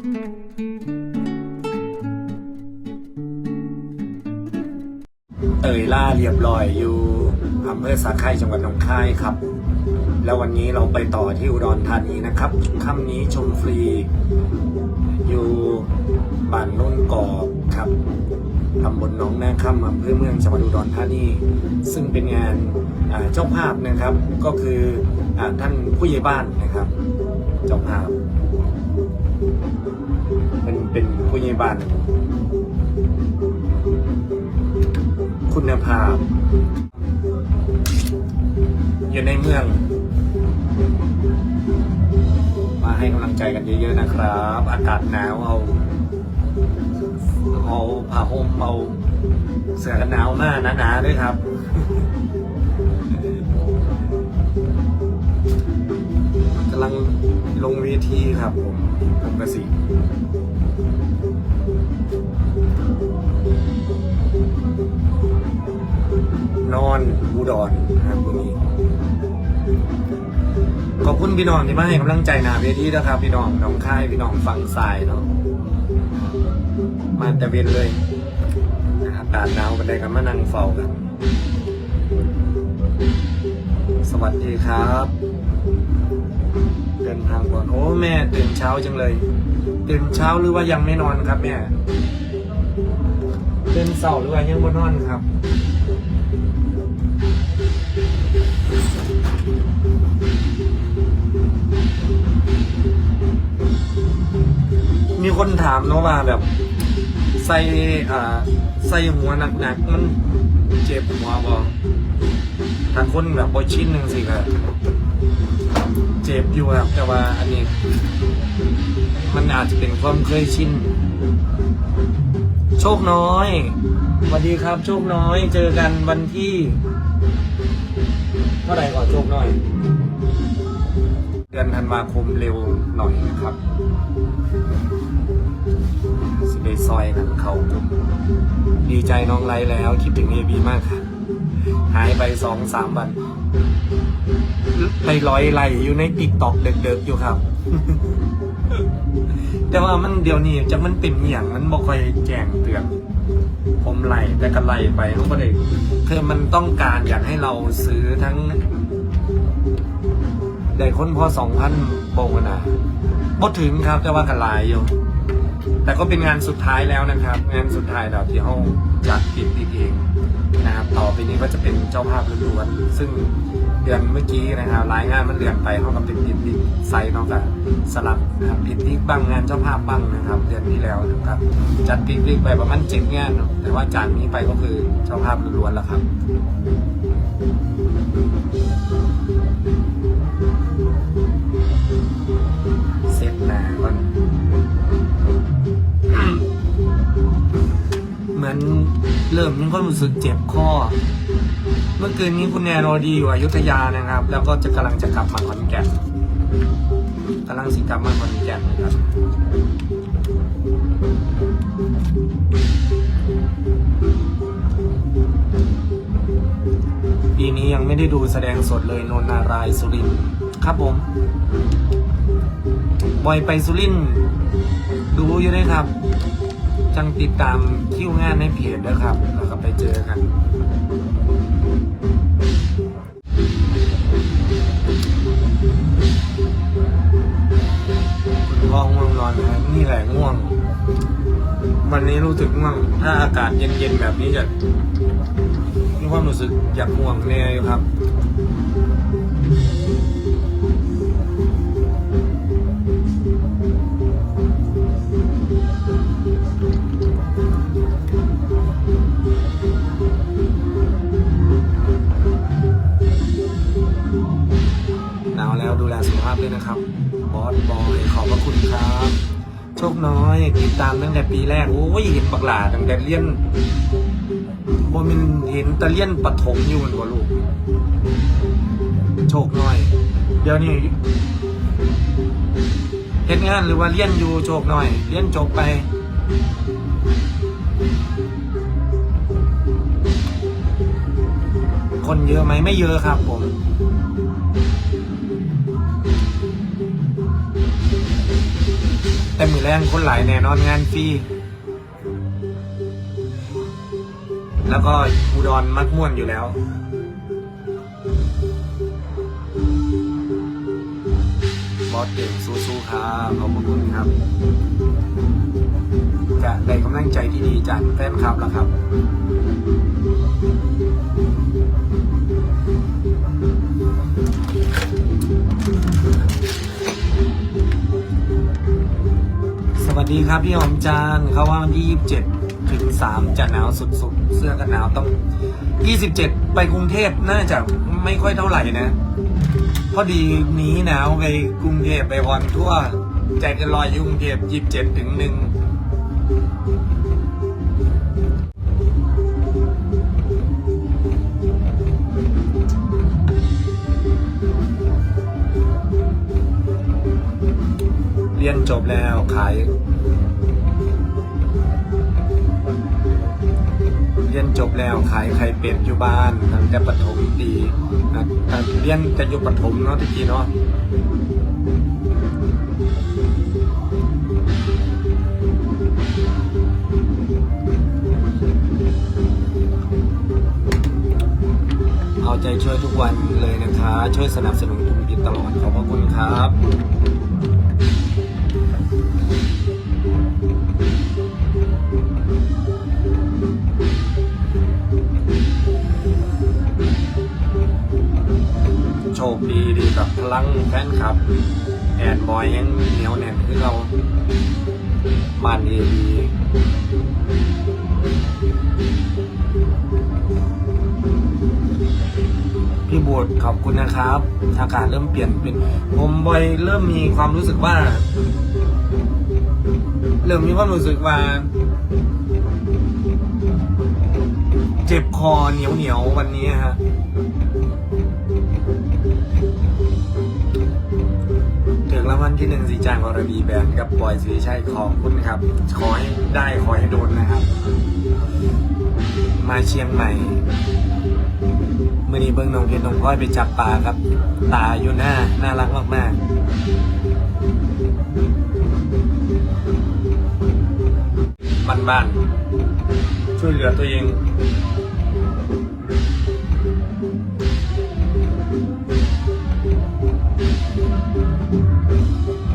เตยล่าเรียบร้อยอยู่อำเภอสาไครจังหวัดหนองคายครับ แล้ววันนี้เราไปต่อที่อุดรธานีนะครับค่ำนี้ชมฟรี อยู่บ้านนุ่นกอบครับตำบลหนองนาค่ำอำเภอเมืองจังหวัดอุดรธานีซึ่งเป็นงานเจ้าภาพนะครับ ก็คืออท่านผู้ใหญ่บ้านนะครับ เจ้าภาพ เป็นเป็นผู้ใหญ่บ้าน คุณภาพ อยู่ในเมือง มาให้กำลังใจกันเยอะๆนะครับ อากาศหนาวเอาเอาผ้าห่มเอาเสื้อกันหนาวมาหนาๆด้วยครับกำลัง ลงเวทีครับผมผมกระสินอนอุดรนะครับวันนี้ขอบคุณพี่น้องที่มาให้กำลังใจนาเวทีนะครับ พี่น้องน้องค่ายพี่น้องฟังสายเนาะมาแต่เวียนเลยอากาศหนาวกันได้กันมานั่งเฝ้ากัน สวัสดีครับ ดินทางก่อนโอ้แม่ตื่นเช้าจังเลย ตื่นเช้าหรือว่ายังไม่นอนครับแม่ตื่นเสาร์หรือว่ายังไม่นอนครับมีคนถามเนาะว่าแบบ ใส่อ่าใส่หัวหนักๆมันเจ็บหัวบ่ถ้าคนแบบบ่ชินหนึ่งสิครับ จ็บอยู่ครับ แต่ว่าอันนี้ มันอาจจะเป็นความเคยชินโชคน้อยสวัสดีครับ โชคน้อย เจอกันวันที่ เท่าไหร่ก่อนโชคน้อย เดือนธันวาคมเร็วหน่อยนะครับสิได้ซอยกันเขาดีใจน้องไลแล้ว คิดถึงเอบีมากค่ะ หายไปสองสามวัน ไปร้อยไลอยู่ในติ๊กตอกเด็กๆอยู่ครับ แต่ว่ามันเดี๋ยวนี้จะมันเป็นอหย่างมันบอกค่อยแจ้งเตือน ผมไหลแต่ก็ไหลไปเขาก็เลยคือมันต้องการอยากให้เราซื้อทั้งได้คนพอสองพันโปงนะบ่ถึงครับแต่ว่ากันไหลอยู่แต่ก็เป็นงานสุดท้ายแล้วนะครับ งานสุดท้ายเราที่ห้องจัดปิด ก็จะเป็นเจ้าภาพล้วนๆซึ่งเดือนเมื่อกี้นะครับรายงานมันเลื่อนไปห้องกับปิดปิดปิดไซต์เนอกจากสลับนะครับปิดปิดบ้างงานเจ้าภาพบ้างนะครับ เดือนที่แล้วนะครับจัดปิดปิดไปประมาณเจ็ดงานเนอะแต่ว่าจากนี้ไปก็คือเจ้าภาพล้วนๆแล้วครับเซตหนาก่อนเหมือนเริ่มมีความรู้สึกเจ็บคอ เมื่อคืนนี้คุณแนโรดีอยู่อยุธยานะครับ แล้วก็จะกำลังจะกลับมาขอนแก่นกำลังสิกลับมาขอนแก่นนะครับปีนี้ยังไม่ได้ดูแสดงสดเลยนนนารายสุรินครับผมบอยไปสุรินดูอยู่ด้วยครับ จังติดตามคิวงานในเพจนะครับ แล้วก็ไปเจอกัน รู้สึกง่วงถ้าอากาศเย็นๆแบบนี้จะมีความรู้สึกอยากง่วงแน่อยู่ครับ โชคน้อยติดตามตั้งแต่ปีแรกโอ้ยเห็นบักหลาตั้งแต่เรียนโมมินเห็นตะเลี้ยนปฐมอยู่มันกว่าลูก โชคน้อย เดี๋ยวนี้เฮ็ดงานหรือว่าเรียนอยู่โชคน้อยเรียนจบไปคนเยอะไหมไม่เยอะครับผม แต่มือแรงคนหลายแน่นอนงานฟรีแล้วก็อุดรมักม่วนอยู่แล้ว บอสเก่งสู้ๆครับขอบคุณครับ จะได้กำลังใจที่ดีจากแฟนคลับแล้วครับ สวัสดีครับพี่หอมจานเขาว่าวันที่สิบเจ็ดถึงสามจะหนาวสุดๆ เสื้อกันหนาวต้องยี่สิบเจ็ดไปกรุงเทพน่าจะไม่ค่อยเท่าไหร่นะ พอดีหนีหนาวไปกรุงเทพไปวันทั่วแจกันลอยยุ่งเทพยี่สิบเจ็ดถึงหนึ่ง เรียนจบแล้วขาย เรียนจบแล้วขายไข่เป็ดอยู่บ้านตั้งแต่ปฐมปีนะเรียนจะอยู่ปฐมเนาะที่กี้เนาะเอาใจช่วยทุกวันเลยนะคะ ช่วยสนับสนุนทุกปีตลอดขอบพระคุณครับ โชคดีดีกับพลังแฟนคลับแอนบอยยังเหนียวแน่นคือเราบ้านดีดีพี่บูดขอบคุณนะครับ อากาศเริ่มเปลี่ยนเป็นผมบอยเริ่มมีความรู้สึกว่า เริ่มมีความรู้สึกว่า เจ็บคอเหนียวเหนียวๆวันนี้ฮะ ถึงรางวัลที่หนึ่งสีจางอรดีแบนด์กับบอยสีชัยขอบคุณครับ ขอให้ได้ขอให้โดนนะครับ มาเชียงใหม่มื่อนี้เบิ้งนองเพชรน้องพลอยไปจับปลาครับ ตาอยู่หน้า น่ารักมากๆบ้านๆช่วยเหลือตัวเอง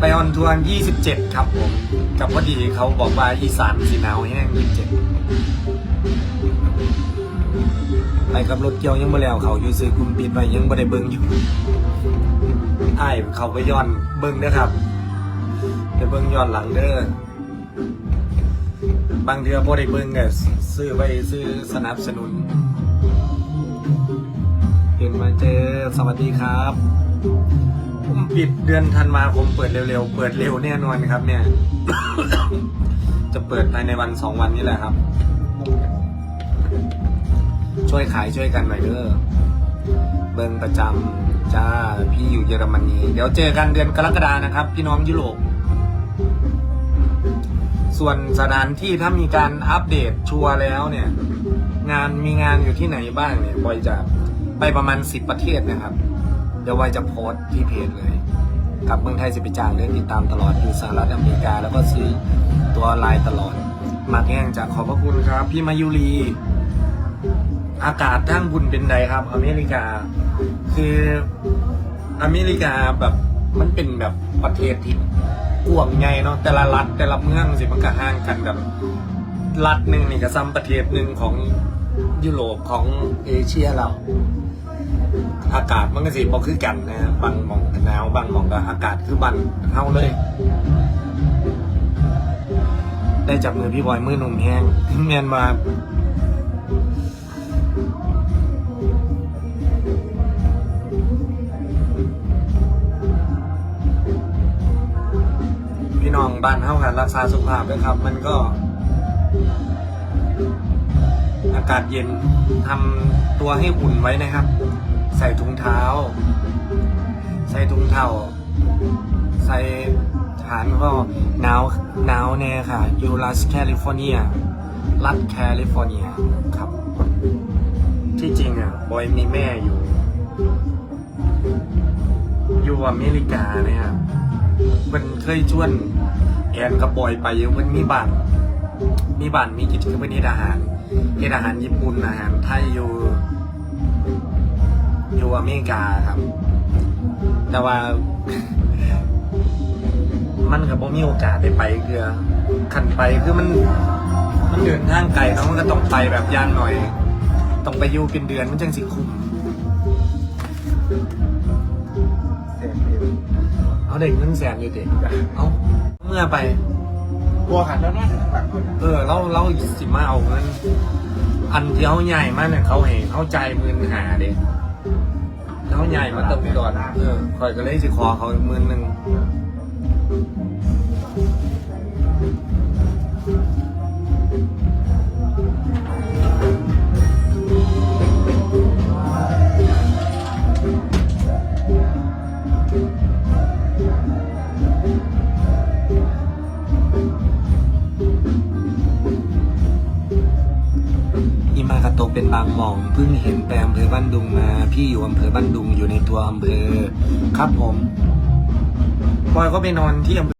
ไปออนทัวร์27 ครับผมกับพอดีเขาบอกว่าอีสานสีหนาวแห้ง27ไปกับรถเกี่ยวยังบ่แล้วเขาอยู่ซื้อคุมปิดไปยังบ่ได้เบิ่งอยู่ไอ้เขาไปย้อนเบิ่งเด้อครับไปเบิ่งย้อนหลังเด้อบางเทื่อบ่ได้เบิ่งก็ซื้อไว้ซื้อสนับสนุนเห็นมาเจอ สวัสดีครับผมปิดเดือนธันวาคมเปิดเร็วๆ เปิดเร็วแน่นอนครับ เนี่ย จะเปิดภายในวันสองวันนี้แหละครับ ช่วยขายช่วยกันหน่อยเด้อเบิงประจำจ้าพี่อยู่เยอรมนี เดี๋ยวเจอกันเดือนกรกฎานะครับ พี่น้องยุโรปส่วนสถานที่ถ้ามีการอัปเดตชัวร์แล้วเนี่ย งานมีงานอยู่ที่ไหนบ้างเนี่ยบอยจะ ไปประมาณสิบประเทศนะครับ เดี๋ยวบอยจะโพสต์ที่เพจเลยกับเมืองไทยสิบปจางเดินติดตามตลอดอยู่สหรัฐอเมริกา แล้วก็ซื้อตัวไลน์ตลอด มาแง่งจากขอบพระคุณครับ พี่มายุรีอากาศทั้งบุญเป็นใดครับ อเมริกา คืออเมริกาแบบมันเป็นแบบประเทศที่กว้างใหญ่เนาะแต่ละรัฐแต่ละเมืองสิมันก็ห่างกันกับรัฐหนึ่งนี่ก็ซ้ำประเทศหนึ่งของยุโรปของเอเชียเรา อากาศมันก็สิบอกคือกันนะฮะบางมองหนาวบางมองก็อากาศคือบันเท่าเลย ได้จับมือพี่บอยมือหนุ่มแห้งแมนมาพี่น้องบ้านเฮากันรักษาสุขภาพด้วยครับ มันก็ อากาศเย็นทำตัวให้อุ่นไว้นะครับ ใส่ถุงเท้า ใส่ถุงเท้า ใส่ฐานก็หนาวหนาวแน่ค่ะยูรัสแคลิฟอร์เนียรัฐแคลิฟอร์เนียครับ ที่จริงอะบอยมีแม่อยู่ อยู่อเมริกาเนี่ยมันเคยชวนแอนกับบอยไปมันมีบ้านมีบ้านมีกิจกรรมเป็นเฮ็ดอาหารเฮ็ดอาหารญี่ปุ่นอาหารไทยอยู่ อยู่อเมริกาครับ แต่ว่า มันกับบ่มีโอกาสได้ไปเคือขันไปคือมัน มันเดินทางไกลเนาะมันก็ต้องไปแบบยานหน่อย ต้องไปอยู่เป็นเดือนมันจังสิคุ้มเสียงเดียวเอาเด็กเงินแสนอยู่เด็กเอาเมื่อไปกลัวขันแล้วนั่นหลังคนนะเออเราเราสิมาเอาเงินอันที่เขาใหญ่มากเนี่ยเขาเห็นเขาใจายหมื่นหาเด็ก เขาใหญ่มาเติมก่อนเออคอยก็เลยสิขอเขาหมื่นหนึ่ง เป็นบางหม่องเพิ่งเห็นแปลงอำเภอบ้านดุงมา พี่อยู่อำเภอบ้านดุงอยู่ในตัวอำเภอครับผมบอยก็ไปนอนที่อำเภอ